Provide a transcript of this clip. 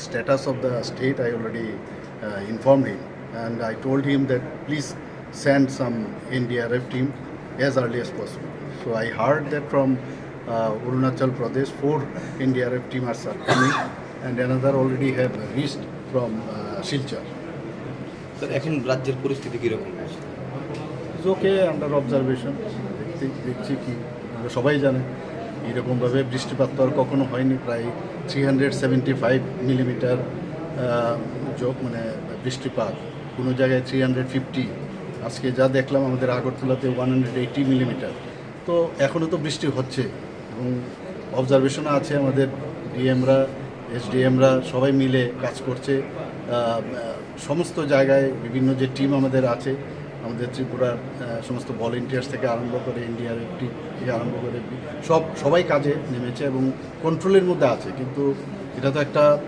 status of the state, I already uh, informed him, and I told him that please send some NDRF team as early as possible. So I heard that from uh, Arunachal Pradesh, four NDRF team are coming, and another already have reached from uh, Silchar. Sir এখন রাজ্যের পরিস্থিতি কীরকম ওকে under observation দেখছি কি সবাই জানে এরকমভাবে বৃষ্টিপাত তো আর কখনো হয়নি, প্রায় three hundred seventy five millimetre যোগ মানে বৃষ্টিপাত। কোনো জায়গায় থ্রি হান্ড্রেড ফিফটি আজকে যা দেখলাম আমাদের আগরতলাতে ওয়ান হান্ড্রেড এইটি মিলিমিটার তো এখনও তো বৃষ্টি হচ্ছে এবং অবজারভেশনও আছে আমাদের ডিএমরা এসডিএমরা সবাই মিলে কাজ করছে। সমস্ত জায়গায় বিভিন্ন যে টিম আমাদের আছে আমাদের ত্রিপুরার সমস্ত ভলেন্টিয়ার্স থেকে আরম্ভ করে ইন্ডিয়ার একটি থেকে আরম্ভ করে সব, সবাই কাজে নেমেছে এবং কন্ট্রোলের মধ্যে আছে। কিন্তু এটা তো একটা